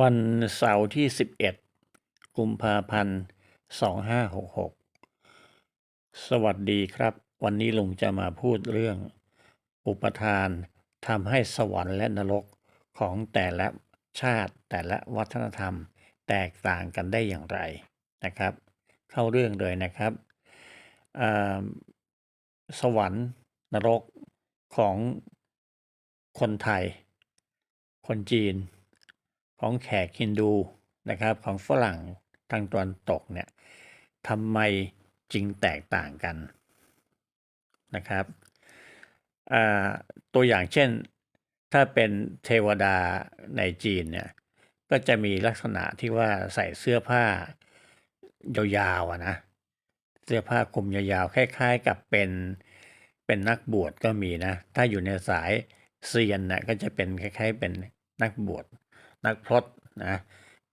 วันเสาร์ที่ 11 กุมภาพันธ์ 2566 สวัสดีครับ วันนี้ลุงจะมาพูดเรื่อง อุปทานทำให้สวรรค์และนรกของแต่ละชาติแต่ละวัฒนธรรมแตกต่างกันได้อย่างไรนะครับ เข้าเรื่องเลยนะครับอ่าสวรรค์นรกของคนไทย คนจีน ของแขกฮินดูนะครับของฝรั่งทางตะวันตกเนี่ยทำไมจึงแตกต่างกันนะครับตัวอย่างเช่นถ้าเป็นเทวดาในจีนเนี่ยก็จะมีลักษณะที่ว่าใส่เสื้อผ้ายาวๆนะเสื้อผ้าคลุมยาวๆคล้ายๆ กับเป็นเป็นนักบวชก็มีนะถ้าอยู่ในสายเซียนนะก็จะเป็นคล้ายๆเป็นนักบวช นักพรตนะ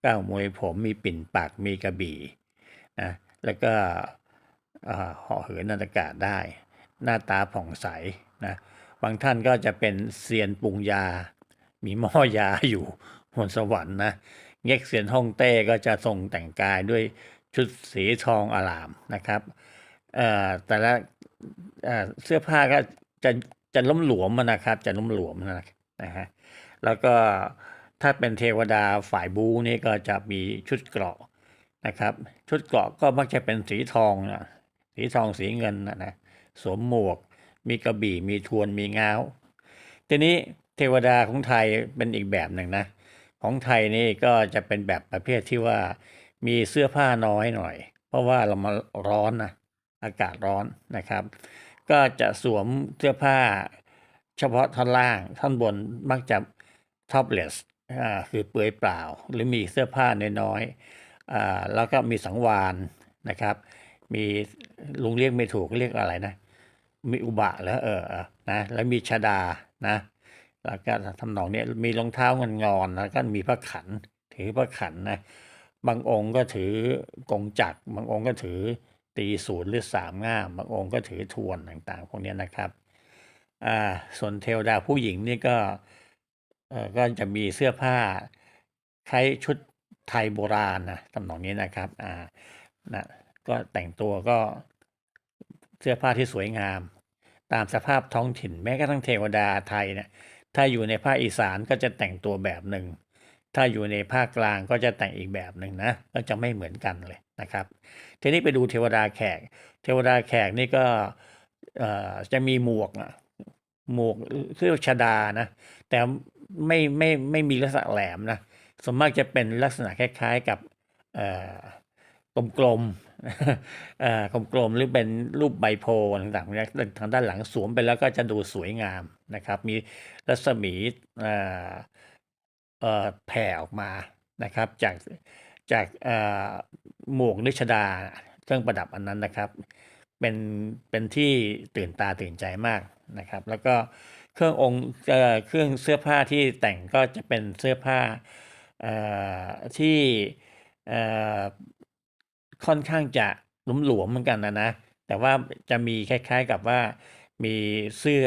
ก้าวมวยผมมีปิ่นปากมีกระบี่นะแล้วก็อ่าเหาะเหินอากาศได้ หน้าตาผ่องใสนะบางท่านก็จะเป็นเซียนปรุงยา มีหม้อยาอยู่บนสวรรค์นะเง็กเซียนฮ่องเต้ก็จะทรงแต่งกายด้วยชุดสีทองอลามนะครับเอ่อแต่ละเอ่อเสื้อผ้าก็จะจะล้มหลวมนะครับ จะล้มหลวมนะนะฮะแล้วก็ ถ้าเป็นเทวดาฝ่ายบูนี่ก็จะมีชุดเกราะนะครับ ชุดเกราะก็มักจะเป็นสีทองนะสีทองสีเงินนะนะสวมหมวก มีกระบี่มีทวนมีง้าว ทีนี้เทวดาของไทยเป็นอีกแบบหนึ่งนะ ของไทยนี่ก็จะเป็นแบบประเภทที่ว่ามีเสื้อผ้าน้อยหน่อย เพราะว่าเรามาร้อนนะอากาศร้อนนะครับ ก็จะสวมเสื้อผ้าเฉพาะท่อนล่างท่อนบนมักจะ topless อ่า คือเปลือยเปล่า หรือมีเสื้อผ้าน้อยๆอ่าแล้วก็มีสังวานนะครับ มีลุงเรียกไม่ถูกเรียกอะไรนะ มีอุบะแล้วเออนะแล้วมีชดานะแล้วก็ทำนองนี้มีรองเท้าเงินงอนแล้วก็มีพระขัน ถือพระขันนะบางองค์ก็ถือกงจักรบางองค์ก็ถือตีศูนย์หรือสามง่ามบางองค์ก็ถือทวนต่างๆ พวกนี้นะครับอ่าส่วนเทวดาผู้หญิงนี่ก็ เออก็จะมีเสื้อผ้าคล้ชุดไทยโบราณนะทำนองนี้นะครับอ่านะก็แต่งตัวก็เสื้อผ้าที่สวยงาม ตามสภาพท้องถิ่นแม้กระทั่งเทวดาไทยเนี่ยถ้าอยู่ในภาคอีสานก็จะแต่งตัวแบบหนึ่ง ถ้าอยู่ในภาคกลางก็จะแต่งอีกแบบหนึ่งนะก็จะไม่เหมือนกันเลยนะครับ ทีนี้ไปดูเทวดาแขก เทวดาแขกนี่ก็เออจะมีหมวกหมวกเรียกชดานะแต่ ไม่ไม่ไม่มีลักษณะแหลมนะส่วนมากจะเป็นลักษณะคล้ายๆกับเอ่อกลมๆเอ่อกลมๆหรือเป็นรูปใบโพต่างๆเนี่ยทางด้านหลังสวมไปแล้วก็จะดูสวยงามนะครับ มีรัศมีแผ่ออกมานะครับ จากจากหมวกนิชดาเครื่องประดับอันนั้นนะครับ เป็นเป็นที่ตื่นตาตื่นใจมากนะครับ แล้วก็ เครื่ององค์เอ่อเครื่องเสื้อผ้าที่แต่งก็จะเป็นเสื้อผ้าอ่อที่อ่อค่อนข้างจะหลวมๆเหมือนกันนะนะ แต่ว่าจะมีคล้ายๆกับว่ามีเสื้อ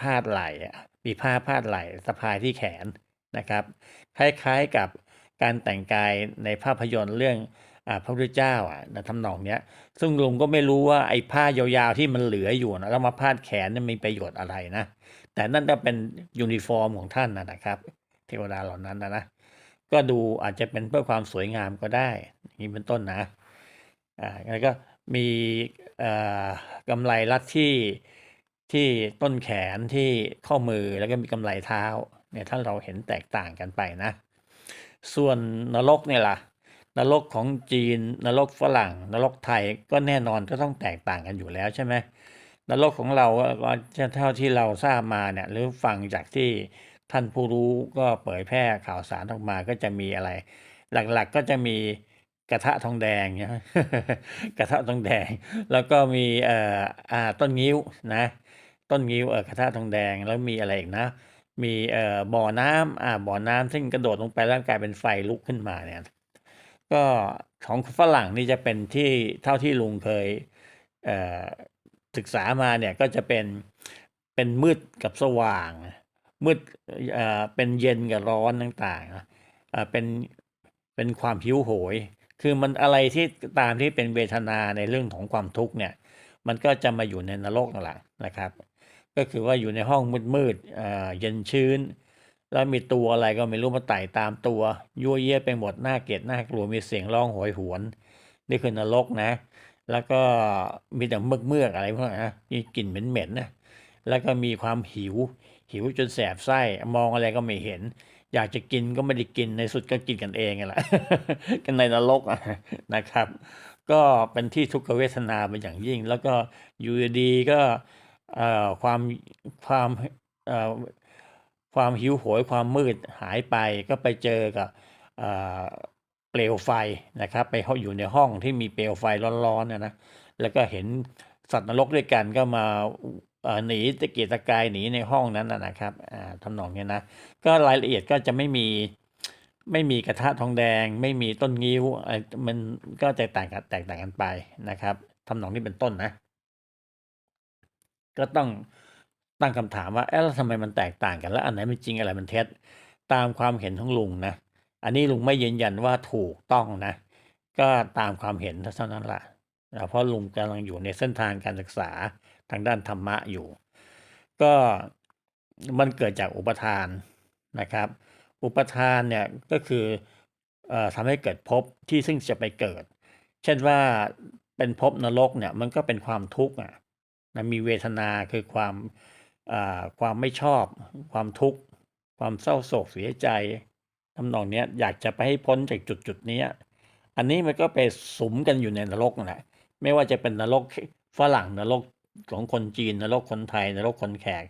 พาดไหล่ะมีผ้าพาดไหล่สะพายที่แขนนะครับ คล้ายๆกับการแต่งกายในภาพยนตร์เรื่องอาพระพุทธเจ้าอะนะทำนองเนี้ย ซึ่งลุงก็ไม่รู้ว่าไอ้ผ้ายาวๆที่มันเหลืออยู่นะแล้วมาพาดแขนนี่มีประโยชน์อะไรนะ แต่นั่นก็เป็นยูนิฟอร์มของท่านนะครับ เทวดาเหล่านั้นนะนะก็ดูอาจจะเป็นเพื่อความสวยงามก็ได้อย่างนี้เป็นต้นนะอ่าแล้วก็มีเอ่อกำไรรัดที่ที่ต้นแขนที่ข้อมือแล้วก็มีกำไรเท้าเนี่ยถ้าเราเห็นแตกต่างกันไปนะ ส่วนนรกเนี่ยล่ะนรกของจีนนรกฝรั่งนรกไทยก็แน่นอนก็ต้องแตกต่างกันอยู่แล้วใช่ไหม นรกของเราก็เท่าที่เราทราบมาเนี่ยหรือฟังจากที่ท่านผู้รู้ก็เผยแพร่ข่าวสารออกมาก็จะมีอะไร หลักๆก็จะมีกระทะทองแดงใช่ไหมกระทะทองแดง แล้วก็มีเอ่ออ่าต้นงิ้วนะ ต้นงิ้วเออกระทะทองแดงแล้วมีอะไรอีกนะ มีเอ่อบ่อน้ำอ่าบ่อน้ำซึ่งกระโดดลงไปแล้วกลายเป็นไฟลุกขึ้นมาเนี่ยก็ของฝรั่งนี่จะเป็นที่เท่าที่ลุงเคยเอ่อ ศึกษามาเนี่ยก็จะเป็นเป็นมืดกับสว่าง มืดเอ่อเป็นเย็นกับร้อนต่างๆอเป็นเป็นความหิวโหย คือมันอะไรที่ตามที่เป็นเวทนาในเรื่องของความทุกข์เนี่ย มันก็จะมาอยู่ในนรกนั่นแหละนะครับ ก็คือว่าอยู่ในห้องมืดๆเย็นชื้น แล้วมีตัวอะไรก็ไม่รู้มาไต่ตามตัวยั่วเยี่ยไปหมดหน่าเกลียดหน่ากลัวมีเสียงร้องโหยหวน นี่คือนรกนะ แล้วก็มีแต่เมือกเมือกๆอะไรพวกนั้นะมีกลิ่นเหม็นๆนะแล้วก็มีความหิว หิวจนแสบไส้มองอะไรก็ไม่เห็น อยากจะกินก็ไม่ได้กินในสุดก็กินกันเองแหละกันในนรกนะครับ ก็เป็นที่ทุกขเวทนาเป็นอย่างยิ่ง แล้วก็อยู่ดีๆก็ความความความหิวโหยความมืดหายไปก็ไปเจอกับ เปลวไฟนะครับไปเขาอยู่ในห้องที่มีเปลวไฟร้อนๆนะนะแล้วก็เห็นสัตว์นรกด้วยกันก็มาหนีตะเกียกตะกายหนีในห้องนั้นนะครับทำนองนี้นะก็รายละเอียดก็จะไม่มีไม่มีกระทะทองแดง ไม่มีต้นงิ้วอะไรมันก็จะแตกต่างกันแตกต่างกันไปนะครับทำนองนี้เป็นต้นนะ ก็ต้องตั้งคำถามว่าเอ๊ะแล้วทำไมมันแตกต่างกันแล้ว อันไหนมันจริงอะไรมันเท็จตามความเห็นของลุงนะ อันนี้ลุงไม่ยืนยันว่าถูกต้องนะ ก็ตามความเห็นเท่านั้นแหละนะเพราะลุงกำลังอยู่ในเส้นทางการศึกษาทางด้านธรรมะอยู่ ก็มันเกิดจากอุปทานนะครับ อุปทานเนี่ยก็คืออทำให้เกิดภพที่ซึ่งจะไปเกิด เช่นว่าเป็นภพนรกเนี่ยมันก็เป็นความทุกข์อะนะมีเวทนาคือความความไม่ชอบ ความทุกข์ ความเศร้าโศกเสียใจ ทำนองเนี้ยอยากจะไปให้พ้นจากจุดจุดนี้อันนี้มันก็ไปสมกันอยู่ในนรกนั่นแหละไม่ว่าจะเป็นนรกฝรั่งนรกของคนจีนนรกคนไทยนรกคนแขก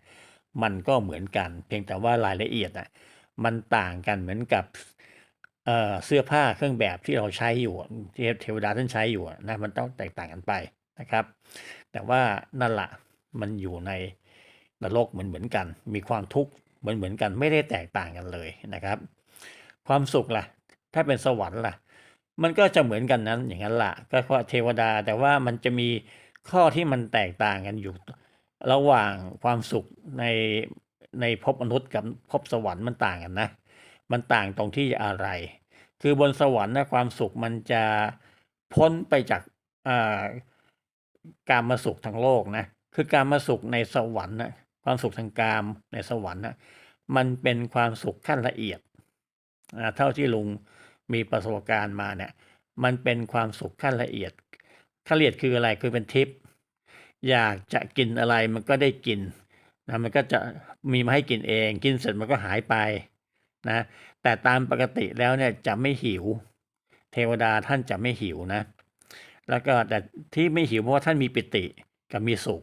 มันก็เหมือนกัน เพียงแต่ว่ารายละเอียดน่ะมันต่างกันเหมือนกับเอ่อเสื้อผ้าเครื่องแบบที่เราใช้อยู่ที่เทวดาท่านใช้อยู่นะมันต้องแตกต่างกันไปนะครับ แต่ว่านั่นละมันอยู่ในนรกเหมือนเหมือนกัน มีความทุกข์เหมือนเหมือนกันไม่ได้แตกต่างกันเลยนะครับ ความสุขล่ะ ถ้าเป็นสวรรค์ล่ะ มันก็จะเหมือนกันนั้นอย่างนั้นล่ะ ก็เพราะเทวดาแต่ว่ามันจะมีข้อที่มันแตกต่างกันอยู่ ระหว่างความสุขในในภพมนุษย์กับภพสวรรค์มันต่างกันนะ มันต่างตรงที่อะไร คือบนสวรรค์นะความสุขมันจะพ้นไปจากการมาสุขทางโลกนะ คือการมาสุขในสวรรค์นะความสุขทางกามในสวรรค์นะมันเป็นความสุขขั้นละเอียด เท่าที่ลุงมีประสบการณ์มาเนี่ย มันเป็นความสุขขั้นละเอียด ขั้นละเอียดคืออะไรคือเป็นทิพย์อยากจะกินอะไรมันก็ได้กินนะมันก็จะมีมาให้กินเอง กินเสร็จมันก็หายไปนะแต่ตามปกติแล้วเนี่ยจะไม่หิว เทวดาท่านจะไม่หิวนะ แล้วก็แต่ที่ไม่หิวเพราะว่าท่านมีปิติกับมีสุข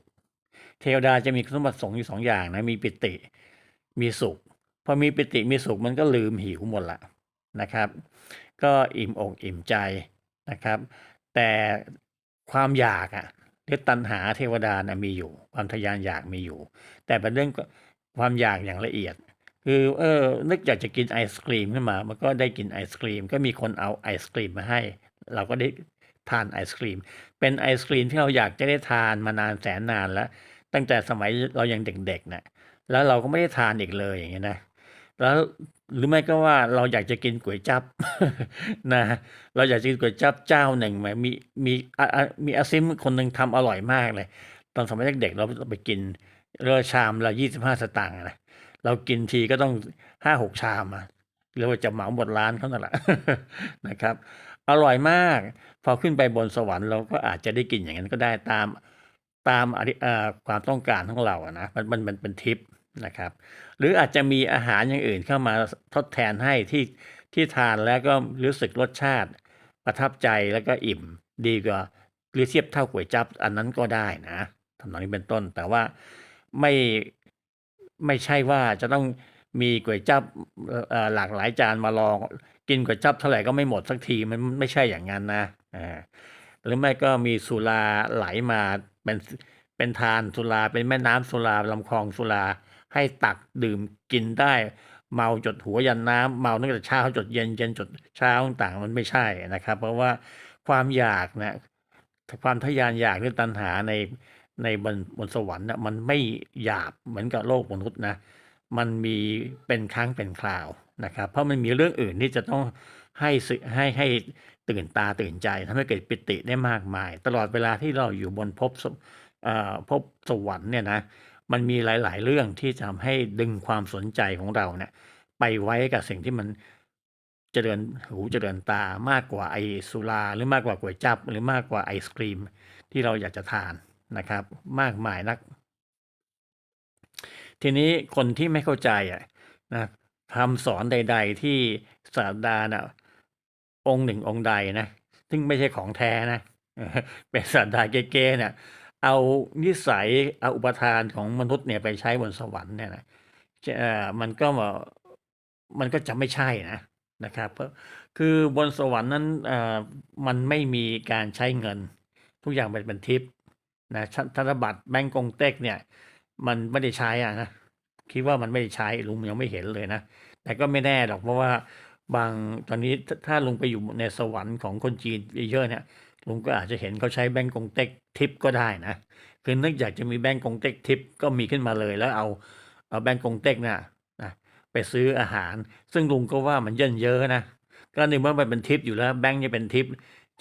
เทวดาจะมีคุณสมบัติสองอยู่สองอย่างนะมีปิติ มีสุข พอมีปิติมีสุขมันก็ลืมหิวหมดละนะครับ ก็อิ่มอกอิ่มใจนะครับ แต่ความอยากอะหรือตัณหาเทวดานะมีอยู่ ความทะยานอยากมีอยู่ แต่เป็นเรื่องความอยากอย่างละเอียด คือเออนึกอยากจะกินไอศครีมขึ้นมา มันก็ได้กินไอศครีม ก็มีคนเอาไอศครีมมาให้ เราก็ได้ทานไอศครีม เป็นไอศครีมที่เราอยากจะได้ทานมานานแสนนานแล้ว ตั้งแต่สมัยเรายังเด็กๆนะแล้วเราก็ไม่ได้ทานอีกเลยอย่างเงี้ยนะ แล้วหรือไม่ก็ว่าเราอยากจะกินก๋วยจับนะเราอยากจะกินก๋วยจับเจ้าหนึ่งมามีมีมีอาซิมคนหนึ่งทำอร่อยมากเลย ตอนสมัยเด็กๆเราไปกินเรือชามละยี่สิบห้าสตางค์นะเรากินทีก็ต้องห้าหกชามอะเรียกว่าจะเหมาหมดร้านเขานั่นแหละนะครับ อร่อยมาก พอขึ้นไปบนสวรรค์เราก็อาจจะได้กินอย่างนั้นก็ได้ตามตามความต้องการของเราอะนะมันมันเป็นทิปนะครับ หรืออาจจะมีอาหารอย่างอื่นเข้ามาทดแทนให้ที่ที่ทานแล้วก็รู้สึกรสชาติ ประทับใจแล้วก็อิ่มดีกว่าหรือเทียบเท่าก๋วยจับอันนั้นก็ได้นะทำนองนี้เป็นต้น แต่ว่าไม่ไม่ใช่ว่าจะต้องมีก๋วยจับหลากหลายจานมาลอง กินก๋วยจับเท่าไหร่ก็ไม่หมดสักทีมันไม่ใช่อย่างนั้นนะหรือไม่ก็มีสุราไหลมาเป็นเป็นทานสุราเป็นแม่น้ำสุราลำคลองสุรา ให้ตักดื่มกินได้ เมาจดหัวยันน้ำเมาตั้งแต่เช้าจดเย็นเย็นจดเช้าต่างมันไม่ใช่นะครับ เพราะว่าความอยากนะความทยานอยากหรือตัณหาในในบนบนสวรรค์นะมันไม่หยาบเหมือนกับโลกมนุษย์นะมันมีเป็นครั้งเป็นคราวนะครับ เพราะมันมีเรื่องอื่นที่จะต้องให้สึให้ให้ตื่นตาตื่นใจทำให้เกิดปิติได้มากมาย ตลอดเวลาที่เราอยู่บนภพภพสวรรค์เนี่ยนะ มันมีหลาย ๆ เรื่องที่จะทำให้ดึงความสนใจของเราเนี่ยไปไว้กับสิ่งที่มันเจริญหูเจริญตามากกว่าไอสุราหรือมากกว่าก๋วยจับ หรือมากกว่าไอศกรีมที่เราอยากจะทานนะครับ มากมายนัก ทีนี้คนที่ไม่เข้าใจอะนะคำสอนใด ๆ ที่ศาสดาน่ะองค์หนึ่งองค์ใดนะซึ่งไม่ใช่ของแท้นะเป็นศาสดาเก๊ๆเนี่ย เอานิสัยเอาอุปทานของมนุษย์เนี่ยไปใช้บนสวรรค์เนี่ยนะเอ่อมันก็มันก็จะไม่ใช่นะนะครับเพราะคือบนสวรรค์นั้นเอ่อมันไม่มีการใช้เงิน ทุกอย่างเป็นเป็นทิปนะธนบัตรแบงก์กงเต็กเนี่ย มันไม่ได้ใช้อะนะคิดว่ามันไม่ได้ใช้ลุงยังไม่เห็นเลยนะ แต่ก็ไม่แน่หรอกเพราะว่าบางตอนนี้ถ้าลุงไปอยู่ในสวรรค์ของคนจีนเยอะเนี่ย ลุงก็อาจจะเห็นเขาใช้แบงก์กงเต็กทิปก็ได้นะคือนึกอยากจะมีแบงก์กงเต็กทิปก็มีขึ้นมาเลยแล้วเอาเอาแบงก์กงเต็กนี่ยนะไปซื้ออาหาร ซึ่งลุงก็ว่ามันเยินเยอะนะก็นเมื่อมันเป็นทิปอยู่แล้วแบงก์จะเป็นทิป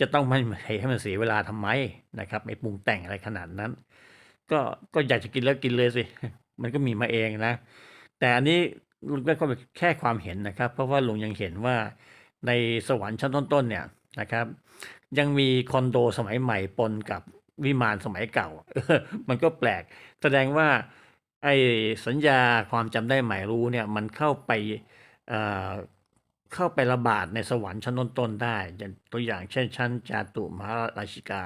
จะต้องไม่ให้มันเสียเวลาทำไมนะครับไม่ปรุงแต่งอะไรขนาดนั้น ก็ก็อยากจะกินแล้วกินเลยสิมันก็มีมาเองนะ แต่อันนี้ลุงก็แค่ความเห็นนะครับ เพราะว่าลุงยังเห็นว่าในสวรรค์ชั้นต้นๆเนี่ย นะครับ ยังมีคอนโดสมัยใหม่ปนกับวิมานสมัยเก่า มันก็แปลก แสดงว่าไอ้สัญญาความจำได้หมายรู้เนี่ยมันเข้าไปเอ่อเข้าไประบาดในสวรรค์ชั้นต้นๆได้ตัวอย่างเช่นชั้นจาตุมหาราชิกา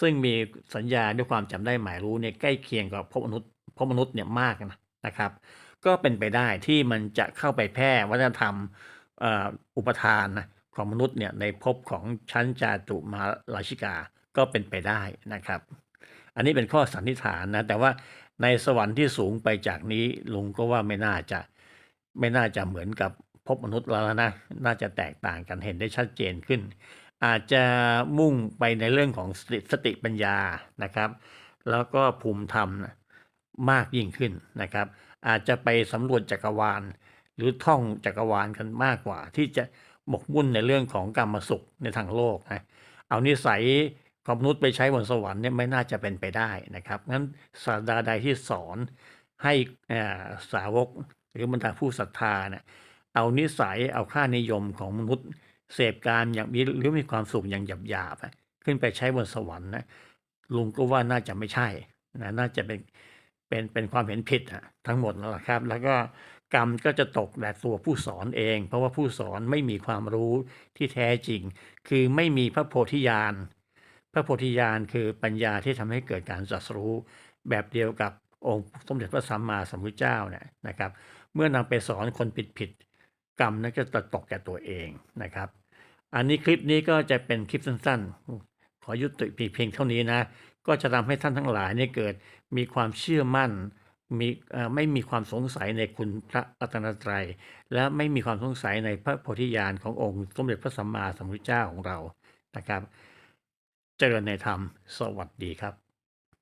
ซึ่งมีสัญญาด้วยความจำได้หมายรู้เนี่ยใกล้เคียงกับพวกมนุษย์พวกมนุษย์เนี่ยมากนะนะครับ ก็เป็นไปได้ที่มันจะเข้าไปแพร่วัฒนธรรมอุปทานนะ ของมนุษย์เนี่ยในภพของชั้นจาตุมหาราชิกาก็เป็นไปได้นะครับ อันนี้เป็นข้อสันนิษฐานนะแต่ว่าในสวรรค์ที่สูงไปจากนี้ลุงก็ว่าไม่น่าจะไม่น่าจะเหมือนกับภพมนุษย์แล้วนะ น่าจะแตกต่างกันเห็นได้ชัดเจนขึ้น อาจจะมุ่งไปในเรื่องของสติสติปัญญานะครับ แล้วก็ภูมิธรรมมากยิ่งขึ้นนะครับ อาจจะไปสำรวจจักรวาล หรือท่องจักรวาลกันมากกว่า ที่จะ หมกมุ่นในเรื่องของกรรมสุขในทางโลกนะเอานิสัยของมนุษย์ไปใช้บนสวรรค์เนี่ยไม่น่าจะเป็นไปได้นะครับงั้นศาสดาใดที่สอนให้อาสาวกหรือบรรดาผู้ศรัทธาเนี่ยเอานิสัยเอาค่านิยมของมนุษย์เสพการอย่างมีหรือมีความสุขอย่างหยาบๆขึ้นไปใช้บนสวรรค์นะลุงก็ว่าน่าจะไม่ใช่นะน่าจะเป็นเป็นเป็นความเห็นผิดอะทั้งหมดแล้วครับ แล้วก็ กรรมก็จะตกแต่ตัวผู้สอนเอง เพราะว่าผู้สอนไม่มีความรู้ที่แท้จริง คือไม่มีพระโพธิญาณ พระโพธิญาณคือปัญญาที่ทำให้เกิดการตรัสรู้ แบบเดียวกับองค์สมเด็จพระสัมมาสัมพุทธเจ้าเนี่ยนะครับ เมื่อนำไปสอนคนผิดๆกรรมนั้นก็จะตกแก่ตัวเองนะครับ อันนี้คลิปนี้ก็จะเป็นคลิปสั้นๆ ขอยุติเพียงเท่านี้นะ ก็จะทำให้ท่านทั้งหลายเนี่ยเกิดมีความเชื่อมั่น มีเอ่อไม่มีความสงสัยในคุณพระรัตนตรัย และไม่มีความสงสัยในพระโพธิญาณขององค์สมเด็จพระสัมมาสัมพุทธเจ้าของเรานะครับ เจริญในธรรม สวัสดีครับ